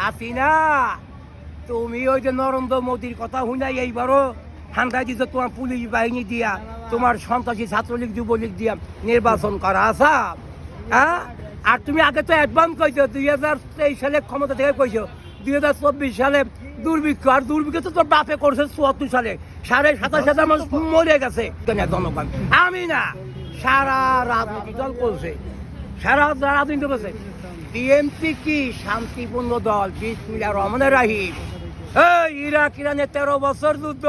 হাসিনা তুমি ওই যে নরেন্দ্র মোদীর কথা শুনাই এইবারও ঠান্ডা দিতে তোমার পুলিশ বাহিনী দিয়া, তোমার সন্ত্রাসী ছাত্রলীগ, যুবলীগ দিয়া নির্বাচন করা আসা হ্যাঁ? আর তুমি আগে তো অ্যাডভান্স কইছো, দুই হাজার তেইশ সালে ক্ষমতা থেকে কইছো, দুই হাজার চব্বিশ সালে দুর্ভিক্ষ, আর দুর্ভিক্ষ তো তোর বাপে করছে চুয়াত্তর সালে, সাড়ে সাতাশ হাজার মানুষ মরে গেছে। জনগণ? আমি না, সারা রাজনৈতিক দল করছে। সারা রাজনীতি করছে বিএনপি কি শান্তিপূর্ণ দল? বিসমিল্লাহ রহমানের রাহিম। এই ইরাক, ইরানে তেরো বছর যুদ্ধ,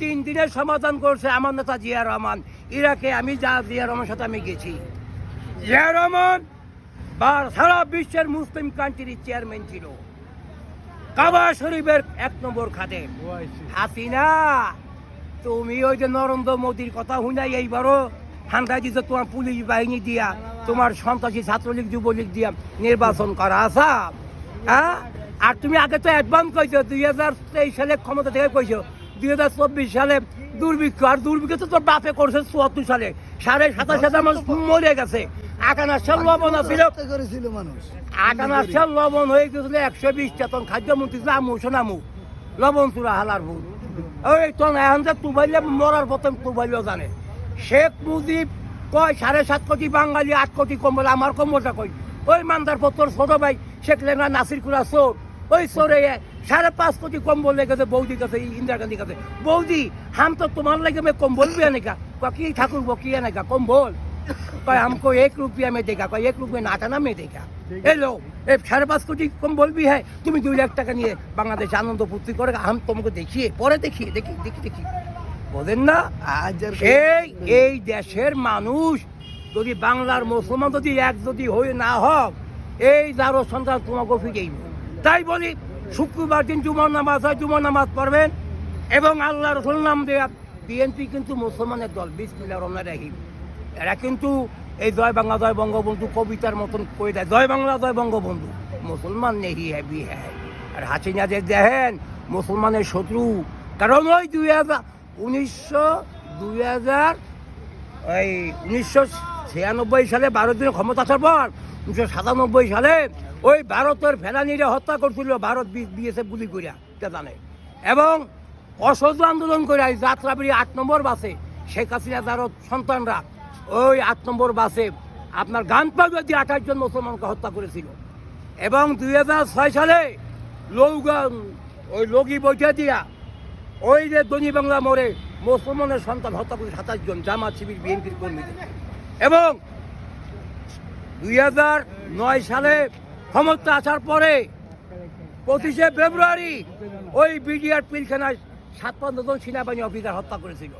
তিন দিনের সমাধান করছে আমার নেতা জিয়া রহমান। ইরাকে আমি যা জিয়া রহমানের সাথে আমি গেছি। জিয়া রহমান বা সারা বিশ্বের মুসলিম কান্ট্রির চেয়ারম্যান ছিল। কাবা শরীফের এক নম্বর খাতে হাসিনা, তুমি ওই যে নরেন্দ্র মোদীর কথা শুনাই এইবারও ঠান্ডা দিতে তোমার পুলিশ বাহিনী দিয়া। তোমার সন্ত্রাসী ছাত্রলীগ, যুবলীগ দিয়া নির্বাচন করা আসা হ্যাঁ? আর তুমি আগে তো অ্যাডভান্স কইছো, দুই হাজার তেইশ সালে ক্ষমতা থেকে কইছো, দুই হাজার চব্বিশ সালে দুর্ভিক্ষ, আর দুর্ভিক্ষ তো তোর বাপে করছে চুয়াত্তর সালে। সাড়ে সাতাশ হাজার মানুষ মরে গেছে। আকানা সাল লবণ ছিল হত্যা করেছিল মানুষ আটানা সাল লবণ হয়ে গেছিল একশো বিশ তখন খাদ্যমন্ত্রী ছিল আমু সোনামু লবণ চূড়া হালার ভুল। ওই তো এখন যে তুবাইলে মরার প্রথম তুবাইলেও জানে। শেখ মুজিব কয় সাড়ে সাত কোটি বাঙালি আট কোটি কম্বল আমার কম্বলটা কই ওই মান্দার পত্র ছোট ভাই শেখ লেঙ্গা নাসির কুড়া চোর ওই চোরে সাড়ে পাঁচ কোটি কম্বল লেগেছে বৌদির কাছে ইন্দিরা গান্ধীর কাছে বৌদি হাম তো তোমার লেগে मैं কম্বল भी आने का कहा, की ठाकुर वो की आने का कम्बल कहा हमको एक रुपया में देगा कहा एक रुपया नाटाना में देगा ए लो ए সাড়ে পাঁচ কোটি কম্বল भी है তুমি দুই লাখ টাকা নিয়ে বাংলাদেশ আনন্দ ফুর্তি করে हम तुमको देखिए পরে দেখিয়ে দেখি দেখি দেখি বলেন না? এই এই দেশের মানুষ যদি বাংলার মুসলমান যদি এক যদি হয়ে না হোক এই যারো সন্তান তোমাকে ফিরেই তাই বলি শুক্রবার দিন জুমার নামাজ হয় জুমার নামাজ পড়বেন এবং আল্লাহ রসুল নাম দেয়া বিএনপি কিন্তু মুসলমানের দল বিসমিল্লাহ রহমান রাহিম। এরা কিন্তু এই জয় বাংলা জয় বঙ্গবন্ধু কবিতার মতন কই দেয়। জয় বাংলা জয় বঙ্গবন্ধু। মুসলমান নেহি হ্যাবি হ্যাঁ। আর হাসিনা যে দেখেন মুসলমানের শত্রু। কারণ ওই দুই হাজার উনিশশো দুই হাজার ওই উনিশশো ছিয়ানব্বই সালে ভারত দিনে ক্ষমতা আসার পর উনিশশো সাতানব্বই সালে ওই ভারতের ফেলানিরা হত্যা করছিল, ভারত বিএসএফ গুলি করিয়া জানে? এবং অসহ্য আন্দোলন করে এই যাত্রাবাড়ি আট নম্বর বাসে শেখ হাসিনা তার সন্তানরা, ওই আট নম্বর বাসে আপনার গান পাবে দিয়ে আঠাশ জন মুসলমানকে হত্যা করেছিল। এবং দুই হাজার ছয় সালে লৌগান ওই লগি বৈঠা দিয়া ওই যে দনি বাংলা মোড়ে মুসলমানের সন্তান হত্যা করে সাতাশ জন জামাত শিবির, বিএনপির কর্মীদের এবং দুই হাজার নয় সালে ক্ষমতা আসার পরে পঁচিশে ফেব্রুয়ারি ওই বিডিআর পিলখানায় সাতান্ন জন সেনাবাহিনী অফিসার হত্যা করেছিল।